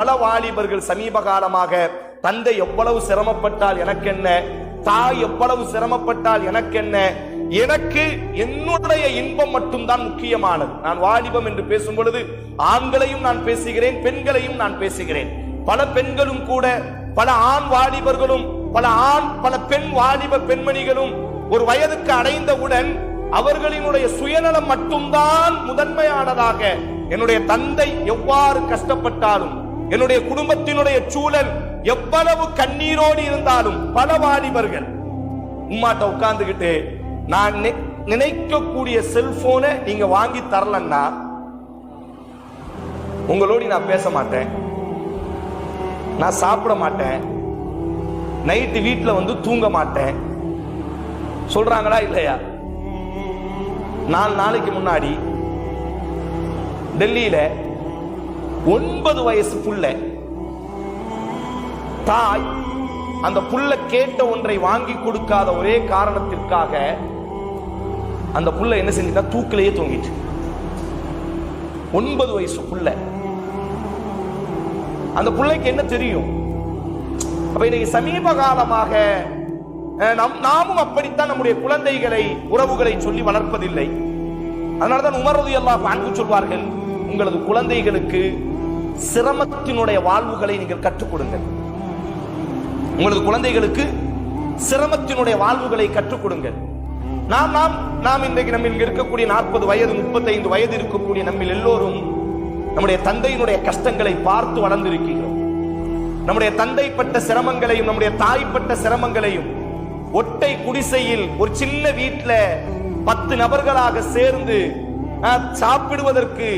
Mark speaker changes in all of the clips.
Speaker 1: பல வாலிபர்கள் சமீப காலமாக தந்தை எவ்வளவு சிரமப்பட்டால் எனக்கென்ன? தாய் எவ்வளவு சிரமப்பட்டால் எனக்கென்ன? எனக்கு என்னுடைய இன்பம் மட்டும்தான் முக்கியமானது. நான் வாலிபம் என்று பேசும் பொழுது ஆண்களையும் நான் பேசுகிறேன் பெண்களையும் நான் பேசுகிறேன். பல பெண்களும் கூட பல ஆண் வாலிபர்களும் பல ஆண் பல பெண் வாலிப பெண்மணிகளும் ஒரு வயதுக்கு அடைந்தவுடன் அவர்களினுடைய சுயநலம் மட்டும்தான் முதன்மையானதாக என்னுடைய தந்தை எவ்வாறு கஷ்டப்பட்டாலும் என்னுடைய குடும்பத்தினுடைய சூழல் எவ்வளவு கண்ணீரோடு இருந்தாலும் பல வாலிபர்கள் உமாட்ட உட்கார்ந்துகிட்டு நான் நினைக்கக்கூடிய செல்போனை நீங்க வாங்கி தரலன்னா உங்களோடு நான் பேச மாட்டேன். நான் சாப்பிட மாட்டேன். நைட்டு வீட்டில் வந்து தூங்க மாட்டேன். சொல்றாங்களா இல்லையா? நாலு நாளைக்கு முன்னாடி டெல்லியில ஒன்பது வயசு புள்ள. தாய் அந்த புள்ள கேட்ட ஒன்றை வாங்கி கொடுக்காத ஒரே காரணத்திற்காக அந்த புள்ள என்ன செஞ்சுட்டா தூக்கிலேயே தூங்கிட்டு. ஒன்பது வயசு புள்ள. அந்த புள்ளைக்கு என்ன தெரியும்? அப்ப இன்னைக்கு சமீப காலமாக நம் நாமும் அப்படித்தான் நம்முடைய குழந்தைகளை உறவுகளை சொல்லி வளர்ப்பதில்லை. அதனால்தான் உமரது எல்லாம் அன்பு சொல்வார்கள் உங்களது குழந்தைகளுக்கு சிரமத்தினுடைய வாழ்வுகளை நீங்கள் கற்றுக் கொடுங்கள். உங்களது குழந்தைகளுக்கு சிரமத்தினுடைய வாழ்வுகளை கற்றுக் கொடுங்கள். நாம் நாம் நாம் இன்றைக்கு நம்ம இங்க இருக்கக்கூடிய நாற்பது வயது முப்பத்தைந்து வயது இருக்கக்கூடிய நம்மில் எல்லோரும் நம்முடைய தந்தையினுடைய கஷ்டங்களை பார்த்து வளர்ந்திருக்கிறோம். நம்முடைய தந்தை பட்ட சிரமங்களையும் நம்முடைய தாய் பட்ட சிரமங்களையும் ஒட்டை குடிசையில் ஒரு சின்ன வீட்டில் பத்து நபர்களாக சேர்ந்து சாப்பிடுவதற்கு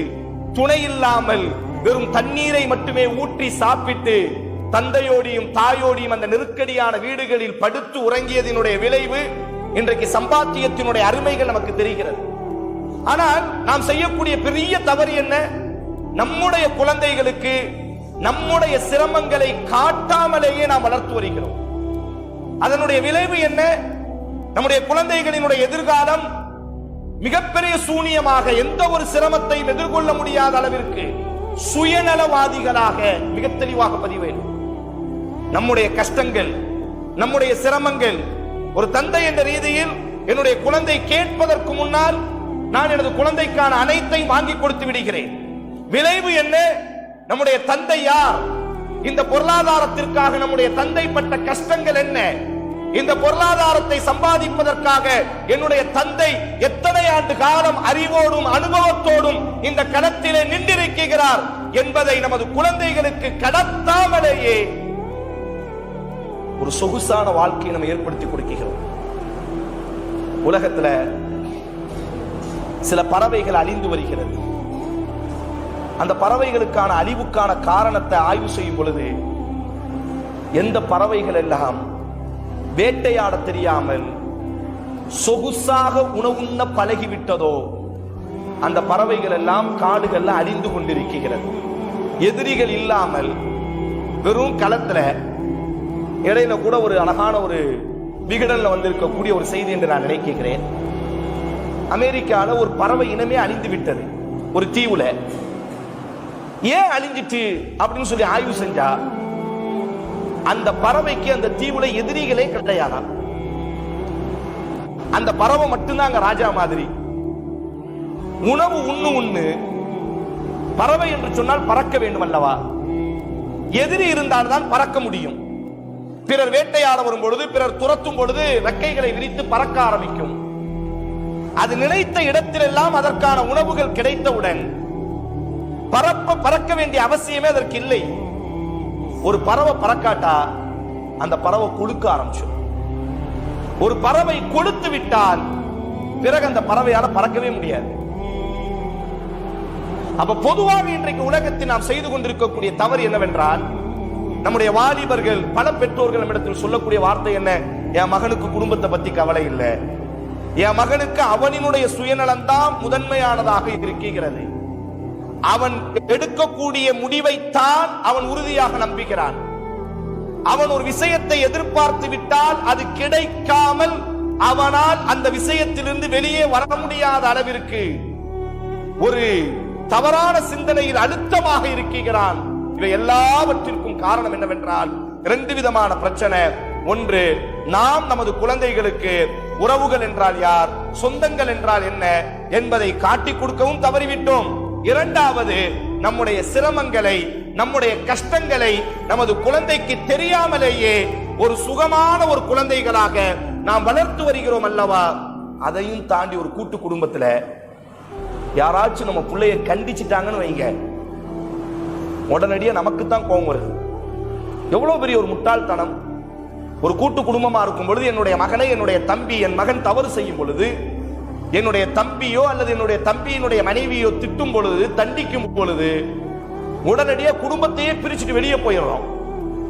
Speaker 1: துணை இல்லாமல் வெறும் தண்ணீரை மட்டுமே ஊற்றி சாப்பிட்டு தந்தையோடையும் தாயோடையும் அந்த நெருக்கடியான வீடுகளில் படுத்து உறங்கியதினுடைய விளைவு இன்றைக்கு சம்பாத்தியத்தினுடைய அருமைகள் நமக்கு தெரிகிறது. ஆனால் நாம் செய்யக்கூடிய பெரிய தவறு என்ன? நம்முடைய குழந்தைகளுக்கு நம்முடைய சிரமங்களை காட்டாமலேயே நாம் வளர்த்து வருகிறோம். அதனுடைய விளைவு என்ன? நம்முடைய குழந்தைகளினுடைய எதிர்காலம் மிகப்பெரிய சூனியமாக எந்த ஒரு சிரமத்தையும் எதிர்கொள்ள முடியாத அளவிற்கு சுயநலவாதிகளாக மிக தெளிவாக பதிவேன் நம்முடைய கஷ்டங்கள் நம்முடைய சிரமங்கள் ஒரு தந்தை என்ற ரீதியில் என்னுடைய குழந்தை கேட்பதற்கு முன்னால் நான் எனது குழந்தைக்கான அனைத்தையும் வாங்கி கொடுத்து விடுகிறேன். விளைவு என்ன? நம்முடைய தந்தை யார்? இந்த பொருளாதாரத்திற்காக நம்முடைய தந்தை பட்ட கஷ்டங்கள் என்ன? இந்த பொருளாதாரத்தை சம்பாதிப்பதற்காக என்னுடைய தந்தை எத்தனை ஆண்டு காலம் அறிவோடும் அனுபவத்தோடும் இந்த களத்திலே நின்றிருக்கிறார் என்பதை நமது குழந்தைகளுக்கு கடத்தாமலேயே ஒரு சொகுசான வாழ்க்கையை நம்ம ஏற்படுத்தி கொடுக்கிறோம். உலகத்துல சில பறவைகள் அழிந்து வருகிறது. அந்த பறவைகளுக்கான அழிவுக்கான காரணத்தை ஆய்வு செய்யும் பொழுது எந்த பறவைகள் எல்லாம் வேட்டையாட தெரியாமல் சொகுசாக உணவுண்ண பழகிவிட்டதோ அந்த பறவைகள் எல்லாம் காடுகள்ல அழிந்து கொண்டிருக்கிறது. எதிரிகள் இல்லாமல் வெறும் களத்துல இடையில கூட ஒரு அழகான ஒரு விகடன்ல வந்திருக்கக்கூடிய ஒரு செய்தி என்று நான் நினைக்கிறேன். அமெரிக்கால ஒரு பறவை இனமே அழிந்து விட்டது. ஒரு தீவுல. ஏன் அழிஞ்சிட்டு அப்படின்னு சொல்லி ஆய்வு செஞ்சா அந்த பறவைக்கு அந்த தீவுல எதிரிகளே கிடையாதான் அந்த பறவை மட்டும்தான் அங்க ராஜா மாதிரி. உணவு உண்ணு உண்ணு பறவை என்று சொன்னால் பறக்க வேண்டும் அல்லவா எதிரி இருந்தால்தான் பறக்க முடியும். பிறர் வேட்டையாட வரும் பொழுது பிறர் துரத்தும் பொழுது ரெக்கைகளை விரித்து பறக்க ஆரம்பிக்கும். அது நினைத்த இடத்திலெல்லாம் அதற்கான உணவுகள் கிடைத்தவுடன் பறப்ப பறக்க வேண்டிய அவசியமே அதற்கு இல்லை. ஒரு பறவை பறக்காட்டா அந்த பறவை கொழுக்க ஆரம்பிச்சிடும். ஒரு பறவை கொளுத்து விட்டால் பிறகு அந்த பறவையால பறக்கவே முடியாது. அப்ப பொதுவாக இன்றைக்கு உலகத்தில் நாம் செய்து கொண்டிருக்கக்கூடிய தவறு என்னவென்றால் நம்முடைய வாலிபர்கள் பல பெற்றோர்கள் நம்மிடத்தில் சொல்லக்கூடிய வார்த்தை என்ன? என் மகனுக்கு குடும்பத்தை பத்தி கவலை இல்லை. என் மகனுக்கு அவனினுடைய சுயநலம் தான் முதன்மையானதாக இருக்கிறது. அவன் எடுக்கக்கூடிய முடிவைத்தான் அவன் உறுதியாக நம்புகிறான். அவன் ஒரு விஷயத்தை எதிர்பார்த்து விட்டால் அது கிடைக்காமல் அவனால் அந்த விஷயத்திலிருந்து வெளியே வர முடியாத அளவிற்கு ஒரு தவறான சிந்தனையில் அழுத்தமாக இருக்கிறான். இவை எல்லாவற்றிற்கும் காரணம் என்னவென்றால் இரண்டு விதமான பிரச்சனை. ஒன்று நாம் நமது குழந்தைகளுக்கு உறவுகள் என்றால் யார்? சொந்தங்கள் என்றால் என்ன? என்பதை காட்டிக் கொடுக்கவும் தவறிவிட்டோம். இரண்டாவது நம்முடைய சிரமங்களை நம்முடைய கஷ்டங்களை நமது குழந்தைக்கு தெரியாமலேயே ஒரு சுகமான ஒரு குழந்தைகளாக நாம் வளர்த்து வருகிறோம் அல்லவா? அதையும் தாண்டி ஒரு கூட்டு குடும்பத்துல யாராச்சும் நம்ம பிள்ளைய கண்டிச்சிட்டாங்கன்னு வைங்க. உடனடியா நமக்கு தான் கோபம் வருது. எவ்வளவு பெரிய ஒரு முட்டாள்தனம். ஒரு கூட்டு குடும்பமா இருக்கும் பொழுது என்னுடைய மகனை என்னுடைய தம்பி என் மகன் தவறு செய்யும் பொழுது என்னுடைய தம்பியோ அல்லது என்னுடைய தம்பியினுடைய மனைவியோ திட்டும் பொழுது தண்டிக்கும் பொழுது உடனடியாக குடும்பத்தையே பிரிச்சுட்டு வெளியே போயிடுறோம்.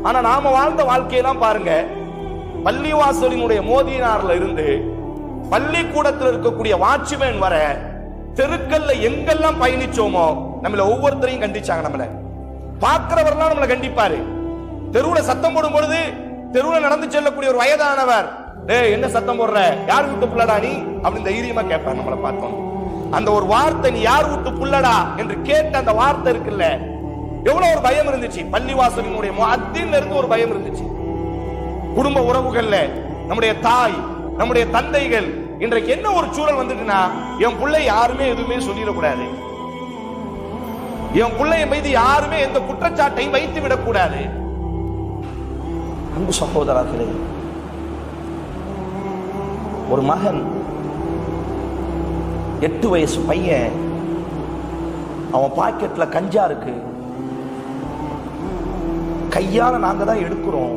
Speaker 1: ஆனா நாம வாழ்ந்த வாழ்க்கையெல்லாம் பாருங்க பள்ளிவாசலினுடைய மோதினார்ல இருந்து பள்ளிக்கூடத்தில் இருக்கக்கூடிய வாட்ச்மேன் வர தெருக்கல்ல எங்கெல்லாம் பயணிச்சோமோ நம்மள ஒவ்வொருத்தரையும் கண்டிச்சாங்க நம்மள. பார்க்கிறவரெல்லாம் நம்மளை கண்டிப்பாரு. தெருவுல சத்தம் போடும் பொழுது தெருவுல நடந்து செல்லக்கூடிய ஒரு வயதானவர் ஏ என்ன சத்தம் போடுற? யார் வீட்டு பிள்ளடா நீ? அப்படின்னு தைரியமா கேட்பார் நம்மளை பார்த்தோம் அந்த ஒரு வார்த்தை நீ யார் விட்டு புள்ளடா? என்று கேட்ட அந்த வார்த்தை இருக்குல்ல எவ்வளவு ஒரு பயம் இருந்துச்சு. பள்ளிவாசலினுடைய அத்தின் இருந்து ஒரு பயம் இருந்துச்சு. குடும்ப உறவுகள்ல நம்முடைய தாய் நம்முடைய தந்தைகள் இன்றைக்கு என்ன ஒரு சூழல் வந்துட்டுனா என் பிள்ளை யாருமே எதுவுமே சொல்லிடக்கூடாது. என் பிள்ளைய மீது யாருமே எந்த குற்றச்சாட்டையும் வைத்து விடக்கூடாது. அன்பு சகோதரர்களே ஒரு மகன் எட்டு வயசு பையன். அவன் பாக்கெட்ல கஞ்சா இருக்கு. கையால நாங்க தான் எடுக்கிறோம்.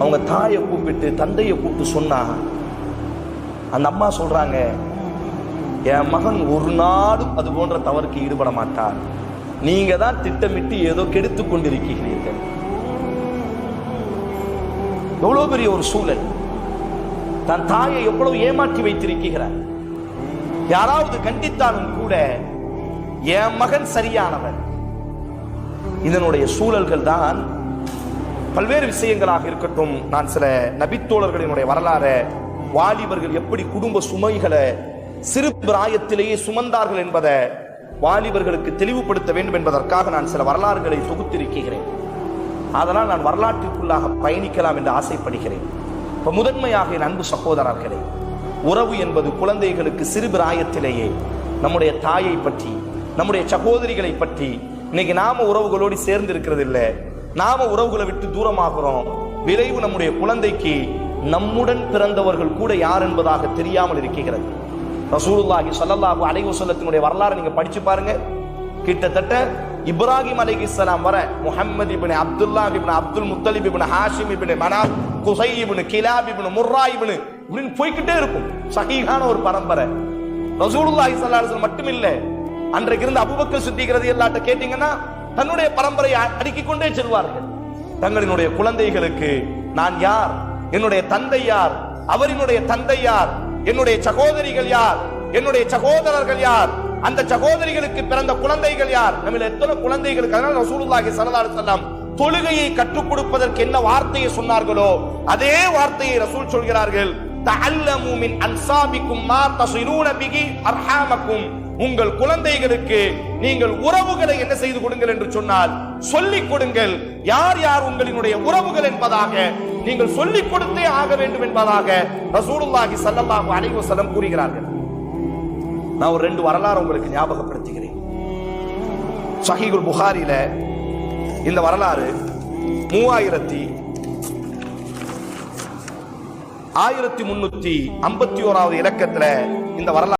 Speaker 1: அவங்க தாயை கூப்பிட்டு தந்தையை கூப்பிட்டு சொன்னா அந்த அம்மா சொல்றாங்க என் மகன் ஒரு நாளும் அது போன்ற தவறுக்கு ஈடுபட மாட்டார் நீங்க தான் திட்டமிட்டு ஏதோ கெடுத்து கொண்டிருக்கிறீர்கள். எவ்வளவு பெரிய ஒரு சூழல். தன் தாயை எவ்வளவு ஏமாற்றி வைத்திருக்கிறார். யாராவது கண்டித்தாலும் கூட என் மகன் சரியானவன். இதனுடைய சூழல்கள் தான் பல்வேறு விஷயங்களாக இருக்கட்டும். நான் சில நபித்தோழர்களினுடைய வரலாறு வாலிபர்கள் எப்படி குடும்ப சுமைகளை சிறு பிராயத்திலேயே சுமந்தார்கள் என்பதை வாலிபர்களுக்கு தெளிவுபடுத்த வேண்டும் என்பதற்காக நான் சில வரலாறுகளை தொகுத்திருக்கிறேன். அதனால் நான் வரலாற்றிற்குள்ளாக பயணிக்கலாம் என்று ஆசைப்படுகிறேன். இப்ப முதன்மையாக என் அன்பு சகோதரர்களே உறவு என்பது குழந்தைகளுக்கு சிறு பிராயத்திலேயே நம்முடைய தாயை பற்றி நம்முடைய சகோதரிகளை பற்றி. இன்னைக்கு நாம உறவுகளோடு சேர்ந்து இருக்கிறது இல்லை நாம உறவுகளை விட்டு தூரமாகிறோம். விரைவு நம்முடைய குழந்தைக்கு நம்முடன் பிறந்தவர்கள் கூட யார் என்பதாக தெரியாமல் இருக்கிறது. ரசூலுல்லாஹி சல்லல்லாஹு அலைஹி வஸல்லத்தினுடைய வரலாறு நீங்க படிச்சு பாருங்க. கிட்டத்தட்ட இப்ராஹிம் அலைஹிஸ்ஸலாம் வர Muhammad ibn Abdullah ibn Abdul Muttalib ibn Hashim ibn Manaf Qusai ibn Kilab இப்னு முர்ரா இப்னு இப்படின்னு போய்க்கிட்டே இருக்கும். சகிகான ஒரு பரம்பரை. ரசூலுல்லாஹி ஸல்லல்லாஹு அலைஹி மட்டும் இல்ல அன்றைக்கு இருந்த அபூபக்கர் சித்திக்கிறது எல்லாட்ட கேட்டீங்கன்னா தன்னுடைய பரம்பரையை அடுக்கிக் கொண்டே செல்வார்கள். தங்களினுடைய குழந்தைகளுக்கு நான் யார்? என்னுடைய தந்தை யார்? அவரினுடைய தந்தை யார்? என்னுடைய சகோதரிகள் யார்? என்னுடைய சகோதரர்கள் யார்? அந்த சகோதரிகளுக்கு பிறந்த குழந்தைகள் யார்? நம்மள எத்தனை குழந்தைகளுக்கு அதனால ரசூலுல்லாஹி ஸல்லல்லாஹு அலைஹி தொழுகையை கற்றுக் கொடுப்பதற்கு என்ன வார்த்தையை சொன்னார்களோ அதே வார்த்தையை ரசூல் சொல்கிறார்கள். தஅல்லமு மின் அன்சாபிக்கும் மா தஸிலூன பிகி அர்ஹாமக்கும். உங்கள் குழந்தைகளுக்கு நீங்கள் உறவுகளை என்ன செய்து கொடுங்கள் என்று சொன்னால் சொல்லிக் கொடுங்கள். யார் யார் உங்களினுடைய உறவுகள் என்பதாக நீங்கள் சொல்லிக் கொடுத்தே ஆக வேண்டும் என்பதாக ரசூலுல்லாஹி ஸல்லல்லாஹு அலைஹி வஸல்லம் கூறுகிறார்கள். நான் ஒரு ரெண்டு வரலாறு உங்களுக்கு ஞாபகப்படுத்துகிறேன். சஹீகுல் புகாரில இந்த வரலாறு மூவாயிரத்தி ஆயிரத்தி முன்னூத்தி ஐம்பத்தி ஓராவது இலக்கத்துல இந்த வரலாறு